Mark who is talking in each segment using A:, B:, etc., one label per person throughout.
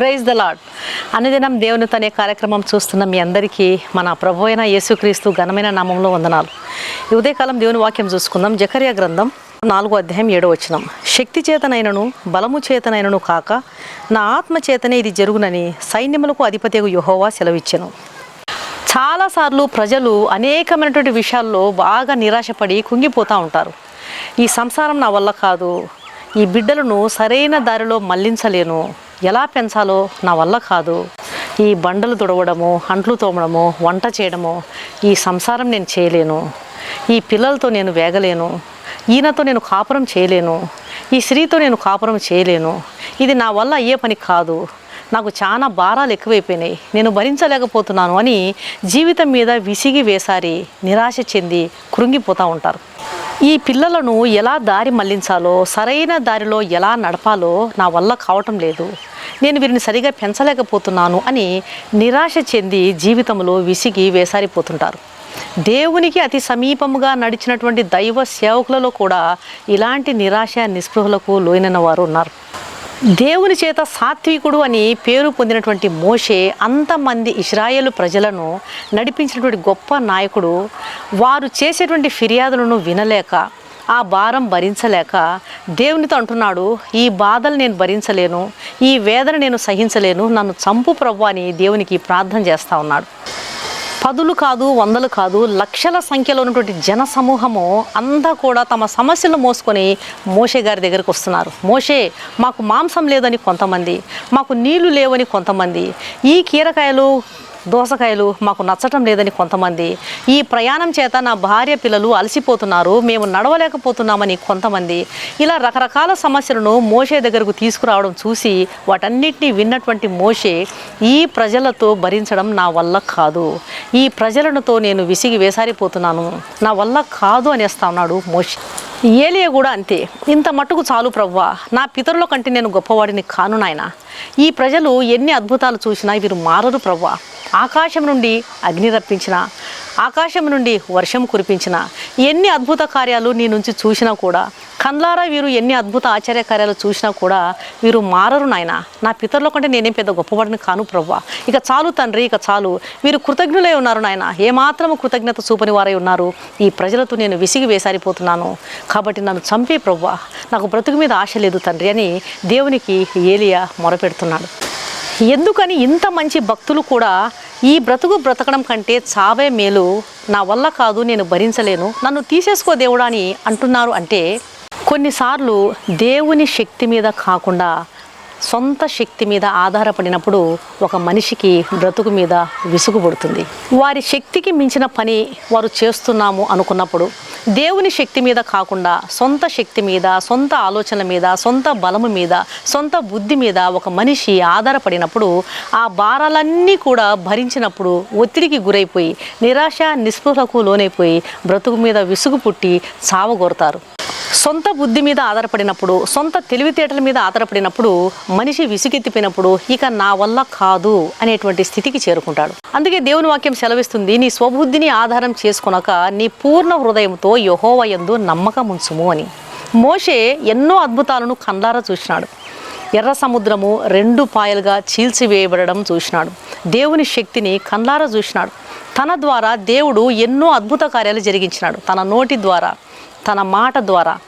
A: Praise the lord అనుదినం దేవుని తనే కార్యక్రమం చూస్తున్న మీ అందరికీ మన ప్రభు అయిన యేసుక్రీస్తు ఘనమైన నామంలో వందనాలు. ఈ ఉదయకాలం దేవుని వాక్యం చూసుకుందాం. జకర్యా గ్రంథం నాలుగో అధ్యాయం ఏడో వచనం. శక్తి చేతనైనను బలము చేతనైనను కాక నా ఆత్మ చేతనే ఇది జరుగునని సైన్యములకు అధిపతికు యుహోవా సెలవిచ్చెను. చాలాసార్లు ప్రజలు అనేకమైనటువంటి విషయాల్లో బాగా నిరాశపడి కుంగిపోతూ ఉంటారు. ఈ సంసారం నా వల్ల కాదు ఈ బిడ్డలను సరైన దారిలో మళ్ళించలేను. ఎలా పెంచాలో నా వల్ల కాదు. ఈ బండలు తుడవడము అంట్లు తోమడము వంట చేయడము ఈ సంసారం నేను చేయలేను. ఈ పిల్లలతో నేను వేగలేను. ఈయనతో నేను కాపురం చేయలేను. ఈ స్త్రీతో నేను కాపురం చేయలేను. ఇది నా వల్ల అయ్యే పని కాదు. నాకు చాలా భారాలు ఎక్కువైపోయినాయి. నేను భరించలేకపోతున్నాను అని జీవితం మీద విసిగి వేసారి నిరాశ చెంది కృంగిపోతూ ఉంటారు. ఈ పిల్లలను ఎలా దారి మళ్ళించాలో సరైన దారిలో ఎలా నడపాలో నా వల్ల కావటం లేదు. నేను వీరిని సరిగా పెంచలేకపోతున్నాను అని నిరాశ చెంది జీవితంలో విసిగి వేసారిపోతుంటారు. దేవునికి అతి సమీపముగా నడిచినటువంటి దైవ సేవకులలో కూడా ఇలాంటి నిరాశ నిస్పృహలకు లోనైన వారు ఉన్నారు. దేవుని చేత సాత్వికుడు అని పేరు పొందినటువంటి మోషే అంతమంది ఇస్రాయేలు ప్రజలను నడిపించినటువంటి గొప్ప నాయకుడు. వారు చేసేటువంటి ఫిర్యాదులను వినలేక ఆ భారం భరించలేక దేవునితో అంటున్నాడు ఈ బాధలు నేను భరించలేను ఈ వేదన నేను సహించలేను నన్ను చంపు ప్రభు అని దేవునికి ప్రార్థన చేస్తూ ఉన్నాడు. పదులు కాదు వందలు కాదు లక్షల సంఖ్యలో ఉన్నటువంటి జన సమూహము అంతా కూడా తమ సమస్యలు మోసుకొని మోషే గారి దగ్గరికి వస్తున్నారు. మోషే మాకు మాంసం లేదని కొంతమంది మాకు నీళ్ళు లేవని కొంతమంది ఈ కీరకాయలు దోసకాయలు మాకు నచ్చటం లేదని కొంతమంది. ఈ ప్రయాణం చేత నా భార్య పిల్లలు అలసిపోతున్నారు మేము నడవలేకపోతున్నామని కొంతమంది. ఇలా రకరకాల సమస్యలను మోషే దగ్గరకు తీసుకురావడం చూసి వాటన్నిటినీ విన్నటువంటి మోషే ఈ ప్రజలతో భరించడం నా వల్ల కాదు. ఈ ప్రజలనుతో నేను విసిగి వేసారిపోతున్నాను నా వల్ల కాదు అనేస్తా ఉన్నాడు మోషే. ఏలియ కూడా అంతే. ఇంత మట్టుకు చాలు ప్రవ్వా. నా పితరుల కంటే నేను గొప్పవాడిని కాను నాయన. ఈ ప్రజలు ఎన్ని అద్భుతాలు చూసినా వీరు మారరు ప్రవ్వా. ఆకాశం నుండి అగ్ని రప్పించిన ఆకాశం నుండి వర్షం కురిపించిన ఎన్ని అద్భుత కార్యాలు నీ నుంచి చూసినా కూడా కండ్లారా వీరు ఎన్ని అద్భుత ఆచార్య కార్యాలు చూసినా కూడా వీరు మారరు నాయన. నా పితరుల కంటే నేనేం పెద్ద గొప్పవాడిని కాను ప్రవ్వా. ఇక చాలు తండ్రి ఇక చాలు. వీరు కృతజ్ఞులై ఉన్నారు నాయన. ఏమాత్రము కృతజ్ఞత చూపని వారై ఉన్నారు. ఈ ప్రజలతో నేను విసిగి వేసారిపోతున్నాను. కాబట్టి నన్ను చంపే ప్రవ్వా. నాకు బ్రతుకు మీద ఆశ లేదు తండ్రి అని దేవునికి ఏలియా మొరపెడుతున్నాడు. ఎందుకని ఇంత మంచి భక్తులు కూడా ఈ బ్రతుకు బ్రతకడం కంటే చావే మేలు నా వల్ల కాదు నేను భరించలేను నన్ను తీసేసుకో దేవుడా అని అంటున్నారు అంటే కొన్నిసార్లు దేవుని శక్తి మీద కాకుండా సొంత శక్తి మీద ఆధారపడినప్పుడు ఒక మనిషికి బ్రతుకు మీద విసుగు పడుతుంది. వారి శక్తికి మించిన పని వారు చేస్తున్నాము అనుకున్నప్పుడు దేవుని శక్తి మీద కాకుండా సొంత శక్తి మీద సొంత ఆలోచనల మీద సొంత బలము మీద సొంత బుద్ధి మీద ఒక మనిషి ఆధారపడినప్పుడు ఆ భారాలన్నీ కూడా భరించినప్పుడు ఒత్తిడికి గురైపోయి నిరాశ నిస్పృహకు లోనైపోయి బ్రతుకు మీద విసుగు పుట్టి చావగోరుతారు సొంత బుద్ధి మీద ఆధారపడినప్పుడు సొంత తెలివితేటల మీద ఆధారపడినప్పుడు మనిషి విసుగెత్తిపోయినప్పుడు ఇక నా వల్ల కాదు అనేటువంటి స్థితికి చేరుకుంటాడు. అందుకే దేవుని వాక్యం సెలవిస్తుంది నీ స్వబుద్ధిని ఆధారం చేసుకునక నీ పూర్ణ హృదయంతో యహోవయందు నమ్మకం ఉంచుము అని. మోషే ఎన్నో అద్భుతాలను కండారా చూసినాడు. ఎర్ర సముద్రము రెండు పాయలుగా చీల్చివేయబడడం చూసినాడు. దేవుని శక్తిని కండ్లారా చూసినాడు. తన ద్వారా దేవుడు ఎన్నో అద్భుత కార్యాలు జరిగించినాడు. తన నోటి ద్వారా తన మాట ద్వారా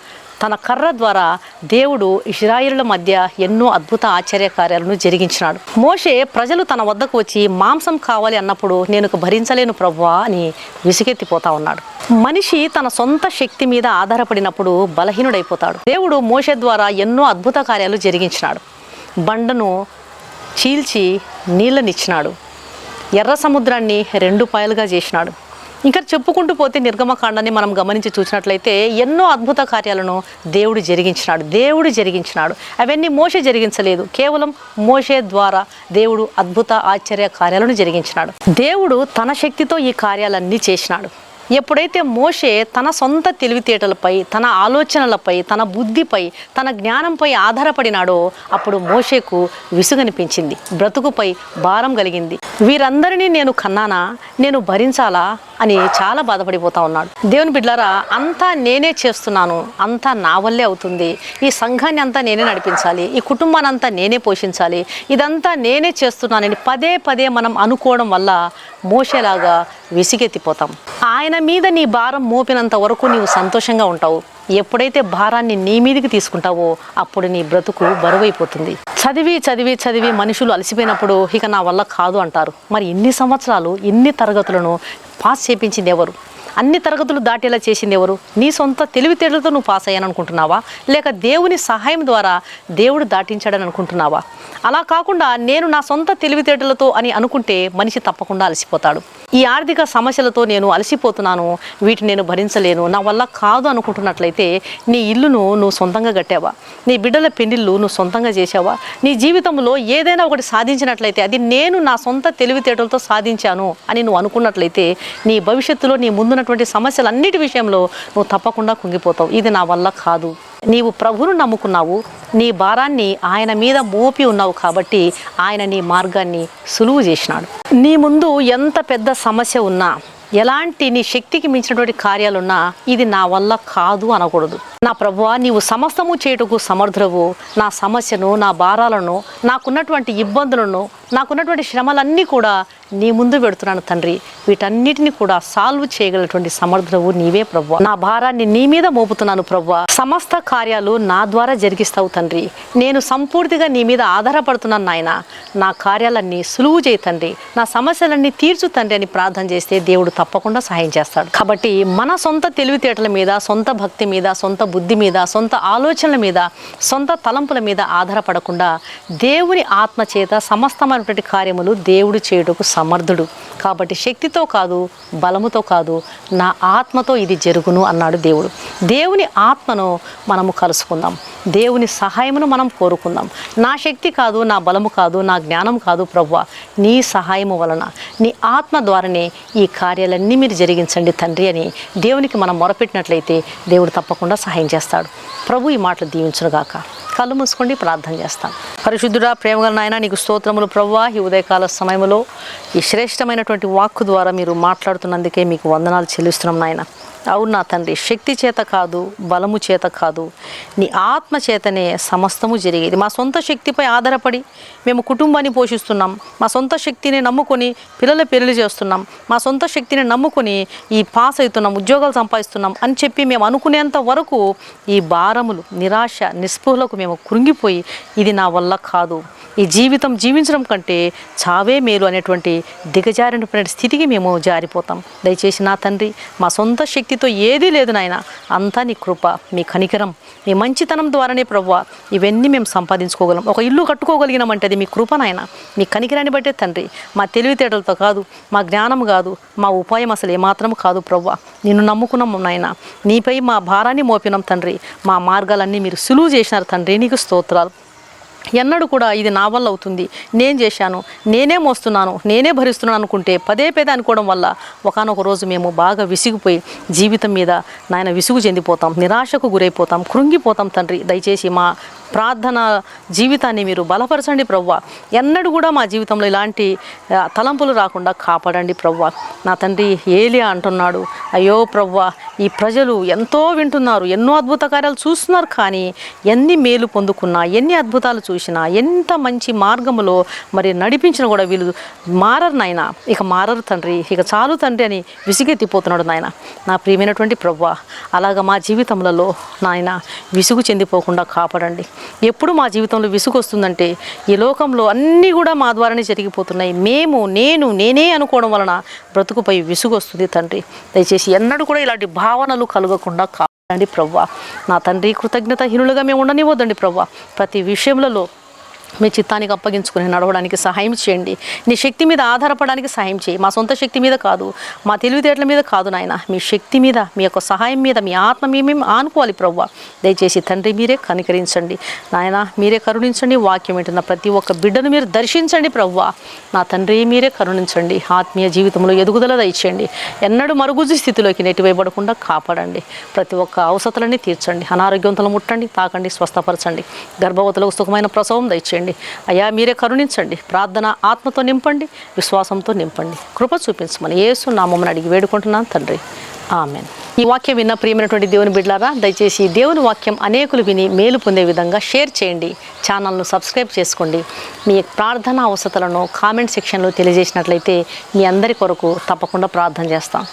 A: తన కర్ర ద్వారా దేవుడు ఇజ్రాయిలుల మధ్య ఎన్నో అద్భుత ఆశ్చర్య కార్యాలను జరిగించినాడు. మోషే ప్రజలు తన వద్దకు వచ్చి మాంసం కావాలి అన్నప్పుడు నేను భరించలేను ప్రభువా అని విసుగెత్తిపోతా ఉన్నాడు. మనిషి తన సొంత శక్తి మీద ఆధారపడినప్పుడు బలహీనుడైపోతాడు. దేవుడు మోషే ద్వారా ఎన్నో అద్భుత కార్యాలు జరిగించినాడు. బండను చీల్చి నీళ్ళనిచ్చినాడు. ఎర్ర సముద్రాన్ని రెండు పాయలుగా చేసినాడు. ఇంకా చెప్పుకుంటూ పోతే నిర్గమకాండాన్ని మనం గమనించి చూసినట్లయితే ఎన్నో అద్భుత కార్యాలను దేవుడు జరిగించినాడు దేవుడు జరిగించినాడు. అవన్నీ మోసే జరిగించలేదు. కేవలం మోసే ద్వారా దేవుడు అద్భుత ఆశ్చర్య కార్యాలను జరిగించినాడు. దేవుడు తన శక్తితో ఈ కార్యాలన్నీ చేసినాడు. ఎప్పుడైతే మోషే తన సొంత తెలివితేటలపై తన ఆలోచనలపై తన బుద్ధిపై తన జ్ఞానంపై ఆధారపడినాడో అప్పుడు మోషేకు విసుగనిపించింది బ్రతుకుపై భారం కలిగింది. వీరందరినీ నేను కన్నానా? నేను భరించాలా? అని చాలా బాధపడిపోతా ఉన్నాడు. దేవుని బిడ్డారా అంతా నేనే చేస్తున్నాను. అంతా నా వల్లే అవుతుంది. ఈ సంఘాన్ని అంతా నేనే నడిపించాలి. ఈ కుటుంబాన్ని అంతా నేనే పోషించాలి. ఇదంతా నేనే చేస్తున్నానని పదే పదే మనం అనుకోవడం వల్ల మోసేలాగా విసిగెత్తిపోతాం. ఆయన మీద నీ భారం మోపినంత వరకు నీవు సంతోషంగా ఉంటావు. ఎప్పుడైతే భారాన్ని నీ మీదికి తీసుకుంటావో అప్పుడు నీ బ్రతుకు బరువైపోతుంది. చదివి చదివి చదివి మనుషులు అలసిపోయినప్పుడు ఇక నా వల్ల కాదు అంటారు. మరి ఇన్ని సంవత్సరాలు ఇన్ని తరగతులను పాస్ చేపించింది ఎవరు? అన్ని తరగతులు దాటేలా చేసింది ఎవరు? నీ సొంత తెలివితేటలతో నువ్వు పాస్ అయ్యాను అనుకుంటున్నావా లేక దేవుని సహాయం ద్వారా దేవుడు దాటించాడని అనుకుంటున్నావా? అలా కాకుండా నేను నా సొంత తెలివితేటలతో అని అనుకుంటే మనిషి తప్పకుండా అలసిపోతాడు. ఈ ఆర్థిక సమస్యలతో నేను అలసిపోతున్నాను వీటిని నేను భరించలేను నా వల్ల కాదు అనుకుంటున్నట్లయితే నీ ఇల్లును నువ్వు సొంతంగా కట్టావా? నీ బిడ్డల పెండిళ్ళు నువ్వు సొంతంగా చేసావా నీ జీవితంలో ఏదైనా ఒకటి సాధించినట్లయితే అది నేను నా సొంత తెలివితేటలతో సాధించాను అని నువ్వు అనుకున్నట్లయితే నీ భవిష్యత్తులో నీ ముందున్నటువంటి సమస్యలన్నిటి విషయంలో నువ్వు తప్పకుండా కుంగిపోతావు. ఇది నా వల్ల కాదు. నీవు ప్రభువును నమ్ముకున్నావు. నీ భారాన్ని ఆయన మీద మోపి ఉన్నావు కాబట్టి ఆయన నీ మార్గాన్ని సులువు చేసినాడు. నీ ముందు ఎంత పెద్ద సమస్య ఉన్నా ఎలాంటి నీ శక్తికి మించినటువంటి కార్యాలున్నా ఇది నా వల్ల కాదు అనకూడదు. నా ప్రభువా నీవు సమస్తము చేయుటకు సమర్థులవు నా సమస్యను నా భారాలను నాకున్నటువంటి ఇబ్బందులను నాకున్నటువంటి శ్రమలన్నీ కూడా నీ ముందు పెడుతున్నాను తండ్రి. వీటన్నిటిని కూడా సాల్వ్ చేయగలటువంటి సమర్థుడవు నీవే ప్రభు నా భారాన్ని నీ మీద మోపుతున్నాను ప్రభు సమస్త కార్యాలు నా ద్వారా జరిగిస్తావు తండ్రి. నేను సంపూర్తిగా నీ మీద ఆధారపడుతున్నాను నాయన. నా కార్యాలన్నీ సులువు చేయి తండ్రి. నా సమస్యలన్నీ తీర్చు తండ్రి అని ప్రార్థన చేస్తే దేవుడు తప్పకుండా సహాయం చేస్తాడు. కాబట్టి మన సొంత తెలివితేటల మీద సొంత భక్తి మీద సొంత బుద్ధి మీద సొంత ఆలోచనల మీద సొంత తలంపుల మీద ఆధారపడకుండా దేవుని ఆత్మ చేత సమస్తమైనటువంటి కార్యములు దేవుడు చేయుటకు సమర్థుడు. కాబట్టి శక్తితో కాదు బలముతో కాదు నా ఆత్మతో ఇది జరుగును అన్నాడు దేవుడు. దేవుని ఆత్మను మనము కలుసుకుందాం. దేవుని సహాయమును మనం కోరుకుందాం. నా శక్తి కాదు నా బలము కాదు నా జ్ఞానం కాదు ప్రభు నీ సహాయము వలన నీ ఆత్మ ద్వారానే ఈ కార్యాలన్నీ మీరు జరిగించండి తండ్రి అని దేవునికి మనం మొరపెట్టినట్లయితే దేవుడు తప్పకుండా సహాయం చేస్తాడు. ప్రభు ఈ మాటలు దీవించునుగాక కళ్ళు మూసుకోండి ప్రార్థన చేస్తాం. పరిశుద్ధుడా ప్రేమగల నాయన నీకు స్తోత్రములు ప్రవ్వా ఈ ఉదయకాల సమయంలో ఈ శ్రేష్టమైనటువంటి వాక్కు ద్వారా మీరు మాట్లాడుతున్నందుకే మీకు వందనాలు చెల్లిస్తున్నాం నాయన. అవును నా తండ్రి శక్తి చేత కాదు బలము చేత కాదు. నీ ఆత్మ చేతనే సమస్తము జరిగేది. మా సొంత శక్తిపై ఆధారపడి మేము కుటుంబాన్ని పోషిస్తున్నాం. మా సొంత శక్తిని నమ్ముకొని పిల్లల పెళ్ళి చేస్తున్నాం. మా సొంత శక్తిని నమ్ముకొని ఈ పాస్ అవుతున్నాం ఉద్యోగాలు సంపాదిస్తున్నాం అని చెప్పి మేము అనుకునేంత వరకు ఈ భారములు నిరాశ నిస్పృహలకు మేము కృంగిపోయి ఇది నా వల్ల కాదు. ఈ జీవితం జీవించడం కంటే చావే మేలు అనేటువంటి దిగజారినటువంటి స్థితికి మేము జారిపోతాం. దయచేసి నా తండ్రి మా సొంత శక్తి శక్తితో ఏదీ లేదు నాయన. అంతా నీ కృప మీ కనికరం మీ మంచితనం ద్వారానే ప్రవ్వ ఇవన్నీ మేము సంపాదించుకోగలం. ఒక ఇల్లు కట్టుకోగలిగినామంటే అది మీ కృప నాయన. మీ కనికరాన్ని బట్టే తండ్రి. మా తెలివితేటలతో కాదు మా జ్ఞానం కాదు మా ఉపాయం అసలు ఏమాత్రం కాదు ప్రవ్వ. నిన్ను నమ్ముకున్నాం నాయన. నీపై మా భారాన్ని మోపినాం తండ్రి. మా మార్గాలన్నీ మీరు సులువు చేసినారు తండ్రి. నీకు స్తోత్రాలు. ఎన్నడూ కూడా ఇది నా వల్ల అవుతుంది. నేను చేశాను. నేనే మోస్తున్నాను. నేనే భరిస్తున్నాను అనుకుంటే పదే పదే అనుకోవడం వల్ల ఒకనొక రోజు మేము బాగా విసిగిపోయి జీవితం మీద నాయన విసుగు చెందిపోతాం. నిరాశకు గురైపోతాం. కృంగిపోతాం తండ్రి. దయచేసి మా ప్రార్థన జీవితాన్ని మీరు బలపరచండి ప్రవ్వ. ఎన్నడూ కూడా మా జీవితంలో ఇలాంటి తలంపులు రాకుండా కాపాడండి ప్రవ్వ. నా తండ్రి ఏలియా అంటున్నాడు అయ్యో ప్రవ్వ ఈ ప్రజలు ఎంతో వింటున్నారు ఎన్నో అద్భుత కార్యాలు చూస్తున్నారు కానీ ఎన్ని మేలు పొందుకున్నా ఎన్ని అద్భుతాలు చూసినా ఎంత మంచి మార్గములో మరి నడిపించినా కూడా వీళ్ళు మారరు నాయన. ఇక మారరు తండ్రి ఇక చాలు తండ్రి అని విసిగెత్తిపోతున్నాడు నాయన. నా ప్రియమైనటువంటి ప్రవ్వ అలాగ మా జీవితములలో నాయన విసుగు చెందిపోకుండా కాపాడండి. ఎప్పుడు మా జీవితంలో విసుగు వస్తుందంటే ఈ లోకంలో అన్నీ కూడా మా ద్వారానే జరిగిపోతున్నాయి. మేము నేను నేనే అనుకోవడం వలన బ్రతుకుపై విసుగు వస్తుంది తండ్రి. దయచేసి ఎన్నడూ కూడా ఇలాంటి భావనలు కలగకుండా కాదండి ప్రవ్వా. నా తండ్రి కృతజ్ఞత హీనులుగా మేము ఉండనివ్వద్దండి ప్రవ్వా. ప్రతి విషయంలో మీ చిత్తానికి అప్పగించుకుని నడవడానికి సహాయం చేయండి. నీ శక్తి మీద ఆధారపడడానికి సహాయం చేయి. మా సొంత శక్తి మీద కాదు మా తెలివితేటల మీద కాదు నాయన. మీ శక్తి మీద మీ యొక్క సహాయం మీద మీ ఆత్మ మీ మేము ఆనుకోవాలి ప్రవ్వ. దయచేసి తండ్రి మీరే కనికరించండి. నాయన మీరే కరుణించండి. వాక్యం వింటున్న ప్రతి ఒక్క బిడ్డను మీరు దర్శించండి ప్రవ్వ. నా తండ్రి మీరే కరుణించండి. ఆత్మీయ జీవితంలో ఎదుగుదల దయచేయండి. ఎన్నడూ మరుగుజ్జు స్థితిలోకి నెట్టివేయబడకుండా కాపాడండి. ప్రతి ఒక్క అవసరాలన్నీ తీర్చండి. అనారోగ్యవంతులు ముట్టండి తాకండి స్వస్థపరచండి. గర్భవతులకు సుఖమైన ప్రసవం దయచేయండి. చేయండి. అయ్యా మీరే కరుణించండి. ప్రార్థన ఆత్మతో నింపండి విశ్వాసంతో నింపండి. కృప చూపించమని యేసు నామమ్మని అడిగి వేడుకుంటున్నాను తండ్రి. ఆమెను. ఈ వాక్యం విన్న ప్రియమైనటువంటి దేవుని బిడ్డారా దయచేసి దేవుని వాక్యం అనేకులు విని మేలు పొందే విధంగా షేర్ చేయండి ఛానల్ను సబ్స్క్రైబ్ చేసుకోండి. మీ ప్రార్థన అవసరతలను కామెంట్ సెక్షన్లో తెలియజేసినట్లయితే మీ అందరి కొరకు తప్పకుండా ప్రార్థన చేస్తాం.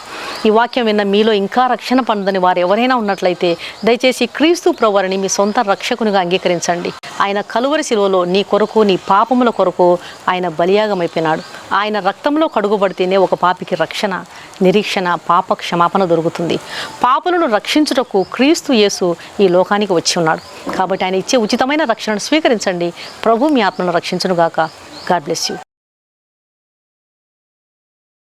A: ఈ వాక్యం విన్న మీలో ఇంకా రక్షణ పొందని వారు ఎవరైనా ఉన్నట్లయితే దయచేసి క్రీస్తు ప్రవరిని మీ సొంత రక్షకునిగా అంగీకరించండి. ఆయన కలువరి శిలువలో నీ కొరకు నీ పాపముల కొరకు ఆయన బలియాగమైపోయినాడు. ఆయన రక్తంలో కడుగుబడితేనే ఒక పాపికి రక్షణ నిరీక్షణ పాప క్షమాపణ దొరుకుతుంది. పాపులను రక్షించుటకు క్రీస్తు యేసు ఈ లోకానికి వచ్చి ఉన్నాడు. కాబట్టి ఆయన ఇచ్చే ఉచితమైన రక్షణను స్వీకరించండి. ప్రభు మీ ఆత్మను రక్షించునుగాక. God bless you.